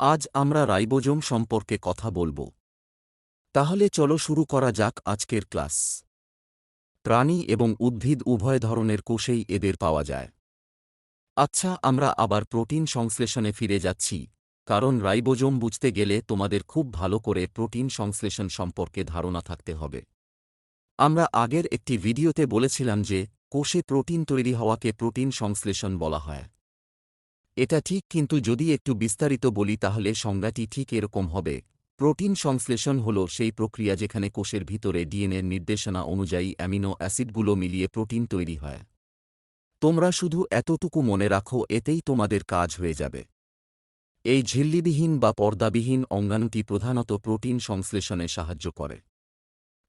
আজ আমরা রাইবোজোম সম্পর্কে কথা বলব। তাহলে চলো শুরু করা যাক আজকের ক্লাস। প্রাণী এবং উদ্ভিদ উভয় ধরনের কোষেই এদের পাওয়া যায়। আচ্ছা আমরা আবার প্রোটিন সংশ্লেষণে ফিরে যাচ্ছি, কারণ রাইবোজোম বুঝতে গেলে তোমাদের খুব ভালো করে প্রোটিন সংশ্লেষণ সম্পর্কে ধারণা থাকতে হবে। আমরা আগের একটি ভিডিওতে বলেছিলাম যে, কোষে প্রোটিন তৈরি হওয়াকে প্রোটিন সংশ্লেষণ বলা হয়। এটা ঠিক, কিন্তু যদি একটু বিস্তারিত বলি তাহলে সংজ্ঞাটি ঠিক এরকম হবে। প্রোটিন সংশ্লেষণ হল সেই প্রক্রিয়া যেখানে কোষের ভিতরে ডিএনএর নির্দেশনা অনুযায়ী অ্যামিনো অ্যাসিডগুলো মিলিয়ে প্রোটিন তৈরি হয়। তোমরা শুধু এতটুকু মনে রাখো, এতেই তোমাদের কাজ হয়ে যাবে। এই ঝিল্লিবিহীন বা পর্দাবিহীন অঙ্গাণুটি প্রধানত প্রোটিন সংশ্লেষণে সাহায্য করে।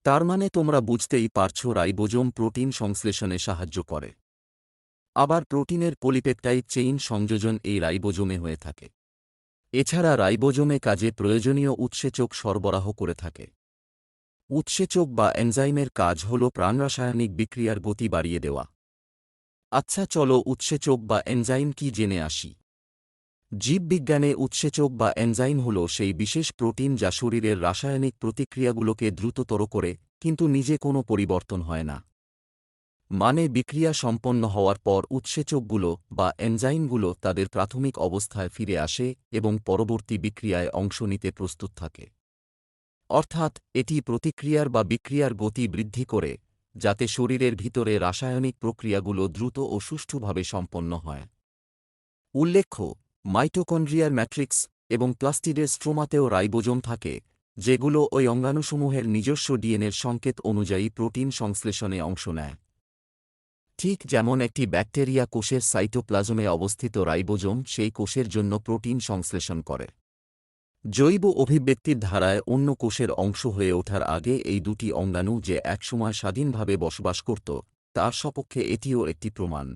তার মানে তোমরা বুঝতেই পারছ, রাইবোজোম প্রোটিন সংশ্লেষণে সাহায্য করে। আবার প্রোটিনের পলিপেপটাইড চেইন সংযোজন এই রাইবোজোমে হয়ে থাকে। এছাড়া রাইবোজোমে কাজে প্রয়োজনীয় উৎসেচক সরবরাহ করে থাকে। উৎসেচক বা এনজাইমের কাজ হল প্রাণরাসায়নিক বিক্রিয়ার গতি বাড়িয়ে দেওয়া। আচ্ছা চলো উৎসেচক বা এনজাইম কি জেনে আসি? জীববিজ্ঞানে উৎসেচক বা এনজাইম হল সেই বিশেষ প্রোটিন যা শরীরের রাসায়নিক প্রতিক্রিয়াগুলোকে দ্রুততর করে, কিন্তু নিজে কোনো পরিবর্তন হয় না। মানে বিক্রিয়া সম্পন্ন হওয়ার পর উৎসেচকগুলো বা এনজাইমগুলো তাদের প্রাথমিক অবস্থায় ফিরে আসে এবং পরবর্তী বিক্রিয়ায় অংশ নিতে প্রস্তুত থাকে। অর্থাৎ, এটি প্রতিক্রিয়ার বা বিক্রিয়ার গতি বৃদ্ধি করে, যাতে শরীরের ভিতরে রাসায়নিক প্রক্রিয়াগুলো দ্রুত ও সুষ্ঠুভাবে সম্পন্ন হয়। উল্লেখ্য, মাইটোকন্ড্রিয়ার ম্যাট্রিক্স এবং প্লাস্টিডের স্ট্রোমাতেও রাইবোজোম থাকে, যেগুলো ওই অঙ্গাণুসমূহের নিজস্ব ডিএনএর সংকেত অনুযায়ী প্রোটিন সংশ্লেষণে অংশ নেয়। ঠিক যেমন একটি ব্যাকটেরিয়া কোষের সাইটোপ্লাজমে অবস্থিত রাইবোজোম সেই কোষের জন্য প্রোটিন সংশ্লেষণ করে। জৈব অভিব্যক্তির ধারায় অন্য কোষের অংশ হয়ে ওঠার আগে এই দুটি অঙ্গাণু যে একসময় স্বাধীনভাবে বসবাস করত, তার সপক্ষে এটিও একটি প্রমাণ।